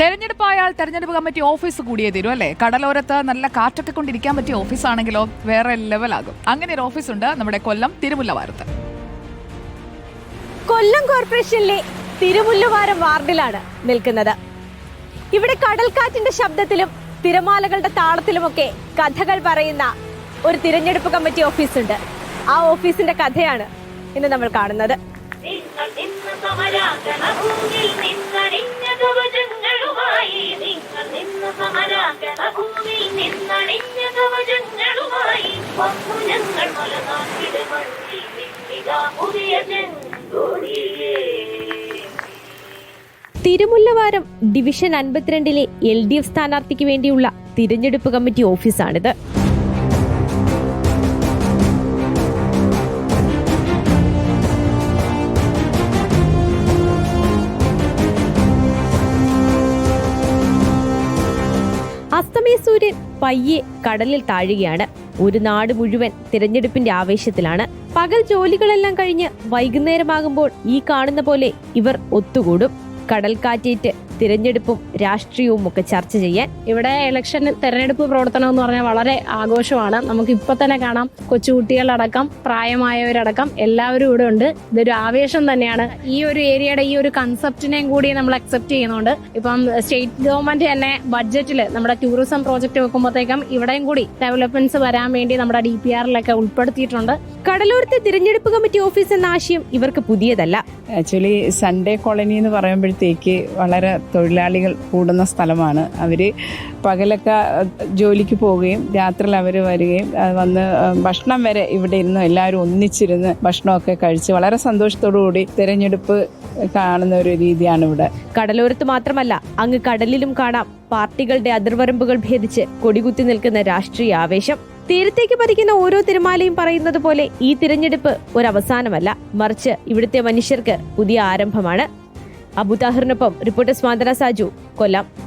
തെരഞ്ഞെടുപ്പായാൽ തെരഞ്ഞെടുപ്പ് committee office കൂടിയേ തീരും അല്ലേ? കടലോരത്ത് നല്ല കാറ്റൊക്കെ കൊണ്ടിരിക്കാൻ പറ്റിയ ഓഫീസാണെങ്കിലോ വേറെ ലെവലാകും. അങ്ങനെ ഒരു ഓഫീസ് ഉണ്ട് നമ്മുടെ കൊല്ലം തിരുമുല്ലവാരത്ത്. കൊല്ലം കോർപ്പറേഷനിലെ തിരുമുല്ലവാരം വാർഡിലാണ് നിൽക്കുന്നത്. ഇവിടെ കടൽക്കാറ്റിന്റെ ശബ്ദത്തിലും തിരമാലകളുടെ താളത്തിലുമൊക്കെ കഥകൾ പറയുന്ന ഒരു തിരഞ്ഞെടുപ്പ് കമ്മിറ്റി ഓഫീസുണ്ട്. ആ ഓഫീസിന്റെ കഥയാണ് ഇന്ന് നമ്മൾ കാണുന്നത്. നിന്നണിഞ്ഞ ഞങ്ങൾ തിരുമുല്ലവാരം ഡിവിഷൻ അൻപത്തിരണ്ടിലെ എൽ ഡി എഫ് സ്ഥാനാർത്ഥിക്ക് വേണ്ടിയുള്ള തിരഞ്ഞെടുപ്പ് കമ്മിറ്റി ഓഫീസാണിത്. അസ്തമയ സൂര്യൻ പയ്യെ കടലിൽ താഴുകയാണ്. ഒരു നാട് മുഴുവൻ തിരഞ്ഞെടുപ്പിന്റെ ആവേശത്തിലാണ്. പകൽ ജോലികളെല്ലാം കഴിഞ്ഞ് വൈകുന്നേരമാകുമ്പോൾ ഈ കാണുന്ന പോലെ ഇവർ ഒത്തുകൂടും. കടൽക്കാറ്റേറ്റ് തിരഞ്ഞെടുപ്പും രാഷ്ട്രീയവും ഒക്കെ ചർച്ച ചെയ്യാൻ. ഇവിടെ ഇലക്ഷൻ തെരഞ്ഞെടുപ്പ് പ്രവർത്തനം എന്ന് പറഞ്ഞാൽ വളരെ ആഘോഷമാണ്. നമുക്ക് ഇപ്പൊ തന്നെ കാണാം. കൊച്ചുകുട്ടികളടക്കം പ്രായമായവരടക്കം എല്ലാവരും ഇവിടെ ഉണ്ട്. ഇതൊരു ആവേശം തന്നെയാണ്. ഈ ഒരു ഏരിയയുടെ ഈ ഒരു കൺസെപ്റ്റിനെയും കൂടി നമ്മൾ അക്സെപ്റ്റ് ചെയ്യുന്നുണ്ട്. ഇപ്പം സ്റ്റേറ്റ് ഗവൺമെന്റ് തന്നെ ബഡ്ജറ്റിൽ നമ്മുടെ ടൂറിസം പ്രോജക്റ്റ് വെക്കുമ്പോഴത്തേക്കും ഇവിടെയും കൂടി ഡെവലപ്മെന്റ്സ് വരാൻ വേണ്ടി നമ്മുടെ ഡി പി ആറിലൊക്കെ ഉൾപ്പെടുത്തിയിട്ടുണ്ട്. കടലോരത്തെ തിരഞ്ഞെടുപ്പ് കമ്മിറ്റി ഓഫീസ് എന്ന ആശയം ഇവർക്ക് പുതിയതല്ല. ആക്ച്വലി സൺഡേ കോളനി എന്ന് പറയുമ്പോഴത്തേക്ക് വളരെ തൊഴിലാളികൾ കൂടുന്ന സ്ഥലമാണ്. അവർ പകലൊക്കെ ജോലിക്ക് പോവുകയും രാത്രിയിൽ അവർ വരികയും വന്ന് ഭക്ഷണം വരെ ഇവിടെ ഇരുന്ന് എല്ലാവരും ഒന്നിച്ചിരുന്ന് ഭക്ഷണമൊക്കെ കഴിച്ച് വളരെ സന്തോഷത്തോടു കൂടി തിരഞ്ഞെടുപ്പ് കാണുന്ന ഒരു രീതിയാണ് ഇവിടെ. കടലോരത്ത് മാത്രമല്ല അങ്ങ് കടലിലും കാണാം പാർട്ടികളുടെ അതിർവരമ്പുകൾ ഭേദിച്ച് കൊടികുത്തി നിൽക്കുന്ന രാഷ്ട്രീയ ആവേശം. തീരത്തേക്ക് പതിക്കുന്ന ഓരോ തിരമാലയും പറയുന്നത് പോലെ ഈ തിരഞ്ഞെടുപ്പ് ഒരവസാനമല്ല. മറിച്ച് ഇവിടുത്തെ മനുഷ്യർക്ക് പുതിയ ആരംഭമാണ്. അബുതാഹിറിനൊപ്പം റിപ്പോർട്ടർ സ്വാതന സാജു. കൊല്ലം.